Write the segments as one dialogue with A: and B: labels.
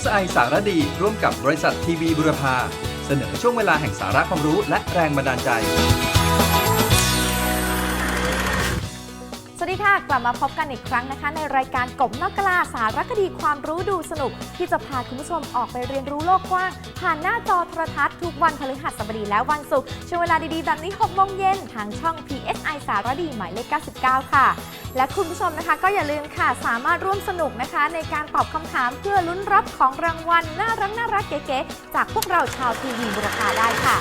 A: PSI สารดี ร่วมกับบริษัททีวีบุรพา เสนอช่วงเวลาแห่งสาระความรู้และแรงบันดาลใจ
B: สวัสดีค่ะ กลับมาพบกันอีกครั้งนะคะ ในรายการกบนอกกลาสารคดีความรู้ดูสนุก ที่จะพาคุณผู้ชมออกไปเรียนรู้โลกกว้าง ผ่านหน้าจอโทรทัศน์ทุกวันพฤหัสบดีและวันศุกร์ช่วงเวลาดีๆ แบบนี้6โมงเย็นทางช่อง PSI สารดีหมายเลข 99 ค่ะ และคุณผู้ชมนะคะก็อย่าลืมค่ะ สามารถร่วมสนุกนะคะ ในการตอบคำถามเพื่อลุ้นรับของรางวัลน่ารักน่ารักเก๋ๆจากพวกเราชาวทีวีบุรพาได้ค่ะ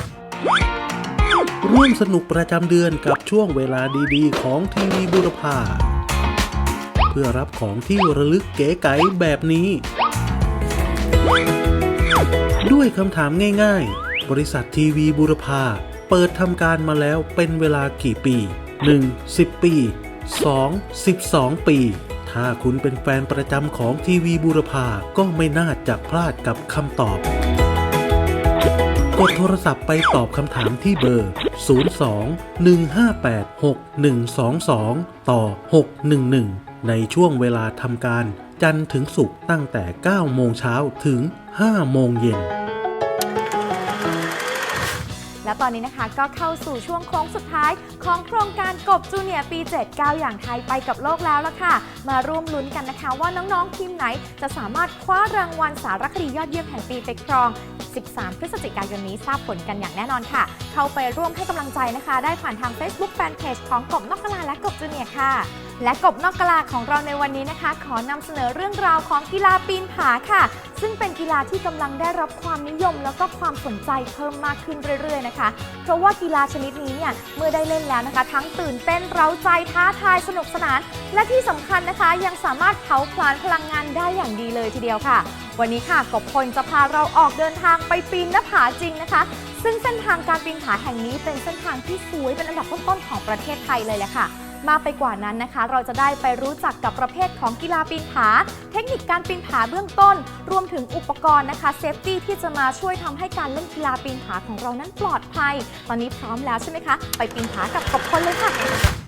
C: ร่วมสนุกประจำเดือนกับช่วงเวลาดีๆ ของทีวีบุรพาเพื่อรับของที่ระลึกเก๋ไก๋แบบนี้ ด้วยคำถามง่ายๆ บริษัททีวีบุรพาเปิดทำการมาแล้วเป็นเวลากี่ปี 1. 10 ปี 2. 12 ปี ถ้าคุณเป็นแฟนประจำของทีวีบุรพาก็ไม่น่าจะพลาดกับคำตอบ กดโทรศัพท์ไปตอบคำถามที่เบอร์ 02 158 6122 ต่อ 611 ในช่วงเวลาทำการ จันทร์ถึงศุกร์ตั้งแต่ 9 โมงเช้าถึง 5 โมงเย็น
B: และตอนนี้นะคะก็เข้าสู่ช่วงโค้งสุดท้ายของโครงการกบจูเนียร์ปี 7 9 อย่างไทยไปกับโลกแล้วละค่ะ มาร่วมลุ้นกันนะคะว่าน้องๆทีมไหนจะสามารถคว้ารางวัลสารคดียอดเยี่ยมแห่งปีไปครอง13 พฤศจิกายนนี้ทราบผลกันอย่างแน่นอนค่ะ เข้าไปร่วมให้กำลังใจนะคะ ได้ผ่านทาง Facebook Fanpage ของกบนอกกลาและกบจูเนียร์ค่ะ และกบนอกกลาของเราในวันนี้นะคะ ขอนำเสนอเรื่องราวของกีฬาปีนผาค่ะ ซึ่งเป็นกีฬาที่กำลังได้รับความนิยม แล้วก็ความสนใจเพิ่มมากขึ้นเรื่อย ๆ นะคะ เพราะว่ากีฬาชนิดนี้เนี่ยเมื่อได้เล่นแล้วนะคะ ทั้งตื่นเต้นเร้าใจท้าทายสนุกสนาน และที่สำคัญนะคะ ยังสามารถเผาผลาญพลังงานได้อย่างดีเลยทีเดียวค่ะ วันนี้ค่ะกบพลจะพาเราออกเดินทางไปปีนหน้าผาจริงนะคะซึ่งเส้นทางการปีนผาแห่งนี้เป็นเส้นทางที่สวยเป็นอันดับต้นๆของประเทศไทยเลยแหละค่ะ มากไปกว่านั้นนะคะ เราจะได้ไปรู้จักกับประเภทของกีฬาปีนผา เทคนิคการปีนผาเบื้องต้น รวมถึงอุปกรณ์นะคะเซฟตี้ที่จะมาช่วยทำให้การเล่นกีฬาปีนผาของเรานั้นปลอดภัย ตอนนี้พร้อมแล้วใช่ไหมคะ ไปปีนผากับกบพลเลยค่ะ